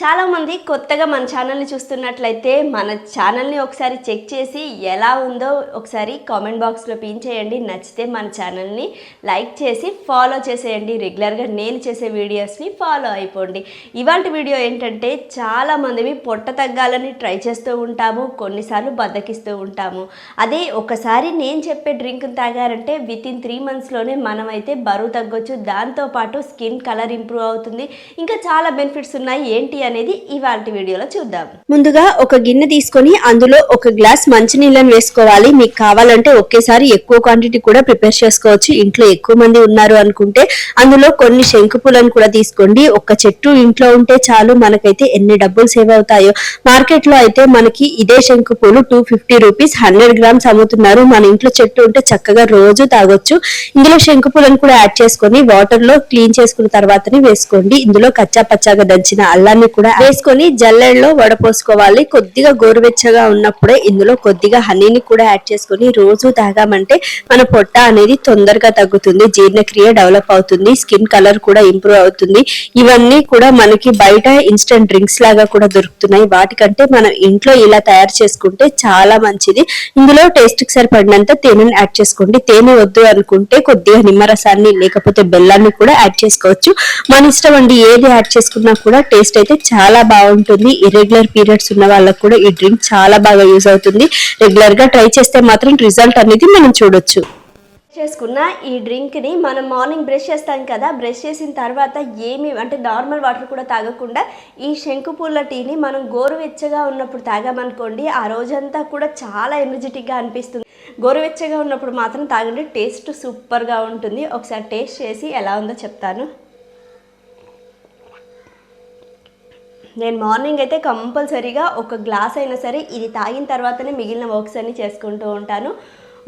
చాలామంది కొత్తగా మన ఛానల్ని చూస్తున్నట్లయితే మన ఛానల్ని ఒకసారి చెక్ చేసి ఎలా ఉందో ఒకసారి కామెంట్ బాక్స్లో పిన్ చేయండి. నచ్చితే మన ఛానల్ని లైక్ చేసి ఫాలో చేసేయండి. రెగ్యులర్గా నేను చేసే వీడియోస్ని ఫాలో అయిపోండి. ఇవాళ వీడియో ఏంటంటే చాలామంది పొట్ట తగ్గాలని ట్రై చేస్తూ ఉంటాము కొన్నిసార్లు బద్దకిస్తూ ఉంటాము. అదే ఒకసారి నేను చెప్పే డ్రింక్ తాగారంటే విత్ ఇన్ త్రీ మంత్స్లోనే మనమైతే బరువు తగ్గొచ్చు. దాంతోపాటు స్కిన్ కలర్ ఇంప్రూవ్ అవుతుంది. ఇంకా చాలా బెనిఫిట్స్ ఉన్నాయి. ఏంటి అనేది ఇవాళ వీడియోలో చూద్దాం. ముందుగా ఒక గిన్నె తీసుకొని అందులో ఒక గ్లాస్ మంచినీళ్ళని వేసుకోవాలి. మీకు కావాలంటే ఒకేసారి ఎక్కువ క్వాంటిటీ కూడా ప్రిపేర్ చేసుకోవచ్చు. ఇంట్లో ఎక్కువ మంది ఉన్నారు అనుకుంటే అందులో కొన్ని శంకు పూలను కూడా తీసుకోండి. ఒక చెట్టు ఇంట్లో ఉంటే చాలు మనకైతే ఎన్ని డబ్బులు సేవ్ అవుతాయో. మార్కెట్లో అయితే మనకి ఇదే శంకు పూలు two fifty rupees hundred grams అమ్ముతున్నారు. మన ఇంట్లో చెట్టు ఉంటే చక్కగా రోజు తాగొచ్చు. ఇందులో శంకు పూలను కూడా యాడ్ చేసుకొని వాటర్లో క్లీన్ చేసుకున్న తర్వాతనే వేసుకోండి. ఇందులో కచ్చా పచ్చాగా దంచిన అల్లాన్ని కూడా వేసుకొని జల్లెడలో వడపోసుకోవాలి. కొద్దిగా గోరువెచ్చగా ఉన్నప్పుడే ఇందులో కొద్దిగా హనీని కూడా యాడ్ చేసుకొని రోజు తాగామంటే మన పొట్ట అనేది తొందరగా తగ్గుతుంది జీర్ణక్రియ డెవలప్ అవుతుంది స్కిన్ కలర్ కూడా ఇంప్రూవ్ అవుతుంది. ఇవన్నీ కూడా మనకి బయట ఇన్స్టెంట్ డ్రింక్స్ లాగా కూడా దొరుకుతున్నాయి. వాటికంటే మనం ఇంట్లో ఇలా తయారు చేసుకుంటే చాలా మంచిది. ఇందులో టేస్ట్కి సరిపడినంత తేనెని యాడ్ చేసుకోండి. తేనె వద్దు అనుకుంటే కొద్దిగా నిమ్మరసాన్ని లేకపోతే బెల్లాన్ని కూడా యాడ్ చేసుకోవచ్చు. మన ఇష్టం అండి ఏది యాడ్ చేసుకున్నా కూడా టేస్ట్ అయితే చాలా బాగుంటుంది. ఇర్రెగ్యులర్ పీరియడ్స్ ఉన్న వాళ్ళకు కూడా ఈ డ్రింక్ చాలా బాగా యూజ్ అవుతుంది. రెగ్యులర్గా ట్రై చేస్తే మాత్రం రిజల్ట్ అనేది మనం చూడొచ్చు. చేసుకున్న ఈ డ్రింక్ని మనం మార్నింగ్ బ్రష్ చేస్తాం కదా బ్రష్ చేసిన తర్వాత ఏమి అంటే నార్మల్ వాటర్ కూడా తాగకుండా ఈ శంకు పూల టీని మనం గోరువెచ్చగా ఉన్నప్పుడు తాగామనుకోండి ఆ రోజంతా కూడా చాలా ఎనర్జెటిక్గా అనిపిస్తుంది. గోరువెచ్చగా ఉన్నప్పుడు మాత్రం తాగండి. టేస్ట్ సూపర్గా ఉంటుంది. ఒకసారి టేస్ట్ చేసి ఎలా ఉందో చెప్తాను. నేను మార్నింగ్ అయితే కంపల్సరీగా ఒక గ్లాస్ అయినా సరే ఇది తాగిన తర్వాతనే మిగిలిన వర్క్స్ అన్ని చేసుకుంటూ ఉంటాను.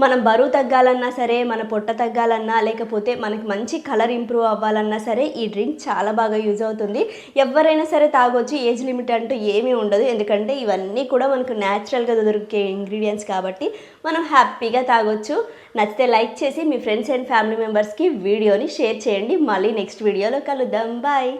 మనం బరువు తగ్గాలన్నా సరే మన పొట్ట తగ్గాలన్నా లేకపోతే మనకి మంచి కలర్ ఇంప్రూవ్ అవ్వాలన్నా సరే ఈ డ్రింక్ చాలా బాగా యూజ్ అవుతుంది. ఎవరైనా సరే తాగొచ్చు ఏజ్ లిమిట్ అంటూ ఏమీ ఉండదు. ఎందుకంటే ఇవన్నీ కూడా మనకు న్యాచురల్గా దొరికే ఇంగ్రీడియంట్స్ కాబట్టి మనం హ్యాపీగా తాగొచ్చు. నచ్చితే లైక్ చేసి మీ ఫ్రెండ్స్ అండ్ ఫ్యామిలీ మెంబర్స్కి వీడియోని షేర్ చేయండి. మళ్ళీ నెక్స్ట్ వీడియోలో కలుద్దాం. బాయ్.